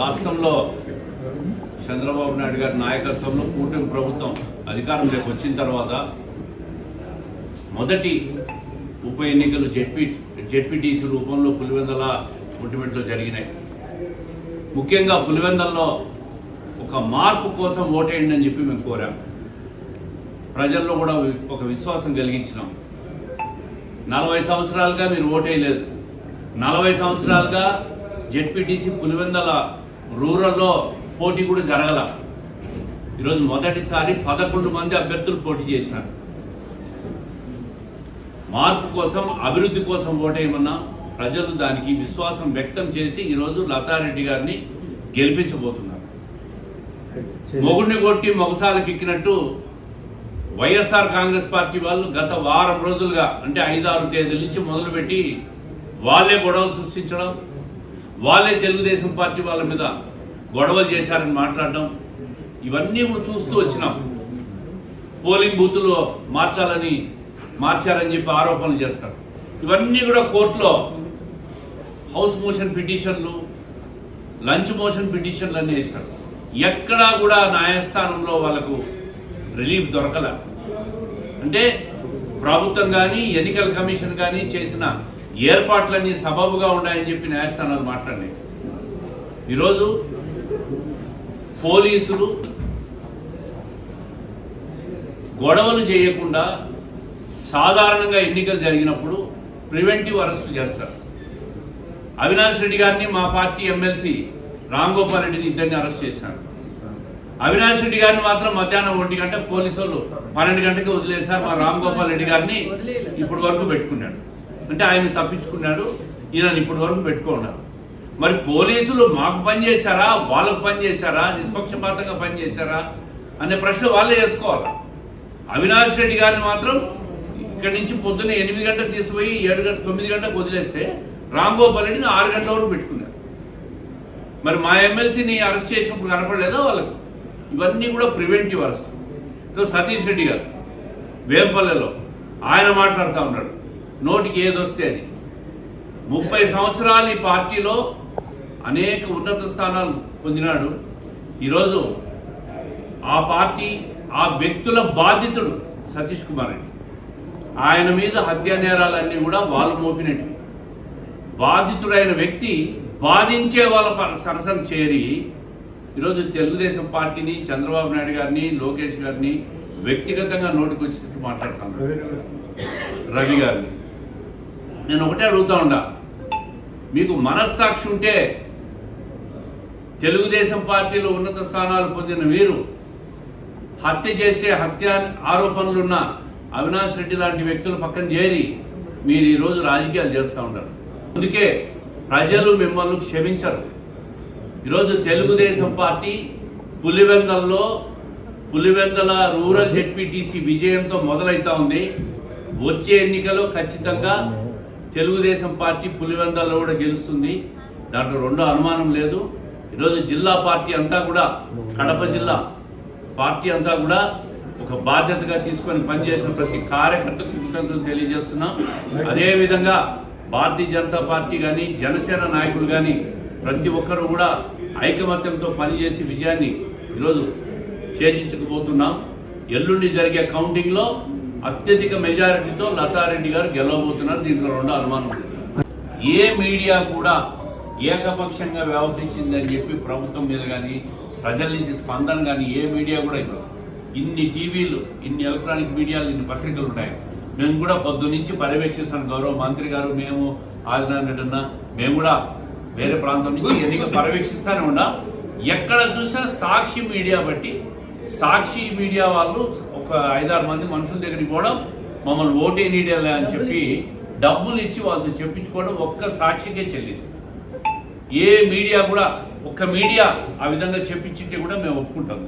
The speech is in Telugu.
రాష్ట్రంలో చంద్రబాబు నాయుడు గారి నాయకత్వంలో కూటమి ప్రభుత్వం అధికారంలోకి వచ్చిన తర్వాత మొదటి ఉప ఎన్నికలు జెడ్పీ జెడ్పీటీసీ రూపంలో పులివెందల ఒంటిమిట్లో జరిగినాయి. ముఖ్యంగా పులివెందల్లో ఒక మార్పు కోసం ఓటేయండి అని చెప్పి మేము కోరాం. ప్రజల్లో కూడా ఒక విశ్వాసం కలిగించినాం. నలభై సంవత్సరాలుగా మీరు ఓటేయలేదు. నలభై సంవత్సరాలుగా జెడ్పీటీసీ పులివెందల రూరల్లో పోటీ కూడా జరగల. ఈరోజు మొదటిసారి పదకొండు మంది అభ్యర్థులు పోటీ చేసినారు. మార్పు కోసం అభివృద్ధి కోసం ఓటేయమన్నా ప్రజలు దానికి విశ్వాసం వ్యక్తం చేసి ఈరోజు లతారెడ్డి గారిని గెలిపించబోతున్నారు. మొగుడిని కొట్టి మొగసాలకు ఎక్కినట్టు వైఎస్ఆర్ కాంగ్రెస్ పార్టీ వాళ్ళు గత వారం రోజులుగా అంటే ఐదారు తేదీల నుంచి మొదలుపెట్టి వాళ్ళే గొడవలు సృష్టించడం వాళ్ళే తెలుగుదేశం పార్టీ వాళ్ళ మీద గొడవలు చేశారని మాట్లాడడం ఇవన్నీ కూడా చూస్తూ వచ్చినాం. పోలింగ్ బూత్లో మార్చాలని మార్చారని చెప్పి ఆరోపణలు చేస్తారు. ఇవన్నీ కూడా కోర్టులో హౌస్ మోషన్ పిటిషన్లు లంచ్ మోషన్ పిటిషన్లు అన్నీ వేశారు. ఎక్కడా కూడా న్యాయస్థానంలో వాళ్ళకు రిలీఫ్ దొరకల. అంటే ప్రభుత్వం కానీ ఎన్నికల కమిషన్ కానీ చేసిన ఏర్పాట్లన్నీ సబబుగా ఉన్నాయని చెప్పి న్యాయస్థానాలు మాట్లాడినాయి. ఈరోజు పోలీసులు గొడవలు చేయకుండా సాధారణంగా ఎన్నికలు జరిగినప్పుడు ప్రివెంటివ్ అరెస్ట్ చేస్తారు. అవినాష్ రెడ్డి గారిని మా పార్టీ ఎమ్మెల్సీ రామ్ గోపాల్ రెడ్డిని ఇద్దరిని అరెస్ట్ చేశారు. అవినాష్ రెడ్డి గారిని మాత్రం మధ్యాహ్నం ఒంటి గంట పోలీసు వాళ్ళు పన్నెండు గంటకి వదిలేశారు. మా రామ్ గోపాల్ రెడ్డి గారిని ఇప్పటి వరకు పెట్టుకున్నాడు. అంటే ఆయన తప్పించుకున్నాడు ఈయన ఇప్పటి వరకు పెట్టుకున్నారు. మరి పోలీసులు మాకు పని చేశారా? వాళ్ళకు పనిచేశారా నిష్పక్షపాతంగా పనిచేశారా అనే ప్రశ్న వాళ్ళే వేసుకోవాలి. అవినాష్ రెడ్డి గారిని మాత్రం ఇక్కడి నుంచి పొద్దున్న ఎనిమిది గంటలకు తీసుకుపోయి ఏడు గంట తొమ్మిది గంటలకు వదిలేస్తే రామ్ రెడ్డిని ఆరు గంటల వరకు పెట్టుకున్నారు. మరి మా ఎమ్మెల్సీని అరెస్ట్ చేసినప్పుడు కనపడలేదా వాళ్ళకి? ఇవన్నీ కూడా ప్రివెంటివ్ అరెస్ట్ సతీష్ రెడ్డి గారు వేంపల్లెలో. ఆయన మాట్లాడుతూ ఉన్నాడు. నోటికి ఏది వస్తే అది. ముప్పై సంవత్సరాలు ఈ పార్టీలో అనేక ఉన్నత స్థానాలు పొందినాడు. ఈరోజు ఆ పార్టీ ఆ వ్యక్తుల బాధితుడు సతీష్ కుమార్ రెడ్డి. ఆయన మీద హత్యా నేరాలన్నీ కూడా వాళ్ళు మోపినట్టు. బాధితుడైన వ్యక్తి బాధించే వాళ్ళ సరసన చేరి ఈరోజు తెలుగుదేశం పార్టీని చంద్రబాబు నాయుడు గారిని లోకేష్ గారిని వ్యక్తిగతంగా నోటికి వచ్చినట్టు మాట్లాడుతాను రవి గారిని. నేను ఒకటే అడుగుతా ఉండా మీకు మనస్సాక్షి ఉంటే తెలుగుదేశం పార్టీలో ఉన్నత స్థానాలు పొందిన వీరు హత్య చేసే హత్య ఆరోపణలున్న అవినాష్ రెడ్డి లాంటి వ్యక్తులు పక్కన చేరి మీరు ఈరోజు రాజకీయాలు చేస్తూ ఉంటారు అందుకే ప్రజలు మిమ్మల్ని క్షమించరు. ఈరోజు తెలుగుదేశం పార్టీ పులివెందల్లో పులివెందల రూరల్ జెడ్పీటీసీ విజయంతో మొదలైతా ఉంది. వచ్చే ఎన్నికలో ఖచ్చితంగా తెలుగుదేశం పార్టీ పులివెందల్లో కూడా గెలుస్తుంది. దాంట్లో రెండో అనుమానం లేదు. ఈరోజు జిల్లా పార్టీ అంతా కూడా కడప జిల్లా పార్టీ అంతా కూడా ఒక బాధ్యతగా తీసుకొని పనిచేసిన ప్రతి కార్యకర్తకు కృతజ్ఞతలు తెలియజేస్తున్నాం. అదేవిధంగా భారతీయ జనతా పార్టీ కానీ జనసేన నాయకులు కానీ ప్రతి ఒక్కరూ కూడా ఐకమత్యంతో పనిచేసి విజయాన్ని ఈరోజు చేజించకపోతున్నాం. ఎల్లుండి జరిగే కౌంటింగ్లో అత్యధిక మెజారిటీతో లతారెడ్డి గారు గెలవబోతున్నారు. దీంట్లో రెండో అనుమానం లేదు. ఏ మీడియా కూడా ఏకపక్షంగా వ్యవహరించిందని చెప్పి ప్రభుత్వం మీద కానీ ప్రజల నుంచి స్పందన కానీ ఏ మీడియా కూడా ఇవ్వదు. ఇన్ని టీవీలు ఇన్ని ఎలక్ట్రానిక్ మీడియాలు ఇన్ని పత్రికలు ఉంటాయి. మేము కూడా పొద్దు నుంచి పర్యవేక్షిస్తాను గౌరవ మంత్రి గారు మేము ఆదినారాయణ అన్న మేము కూడా వేరే ప్రాంతం నుంచి ఎన్నిక పర్యవేక్షిస్తానే ఉన్నా. ఎక్కడ చూసినా సాక్షి మీడియా బట్టి సాక్షి మీడియా వాళ్ళు ఒక ఐదారు మంది మనుషుల దగ్గరికి పోవడం మమ్మల్ని ఓటే నీడియాలే అని చెప్పి డబ్బులు ఇచ్చి వాళ్ళతో చెప్పించుకోవడం ఒక్క సాక్షికే చెల్లింది. ఏ మీడియా కూడా ఒక్క మీడియా ఆ విధంగా చెప్పించింటే కూడా మేము ఒప్పుకుంటాం.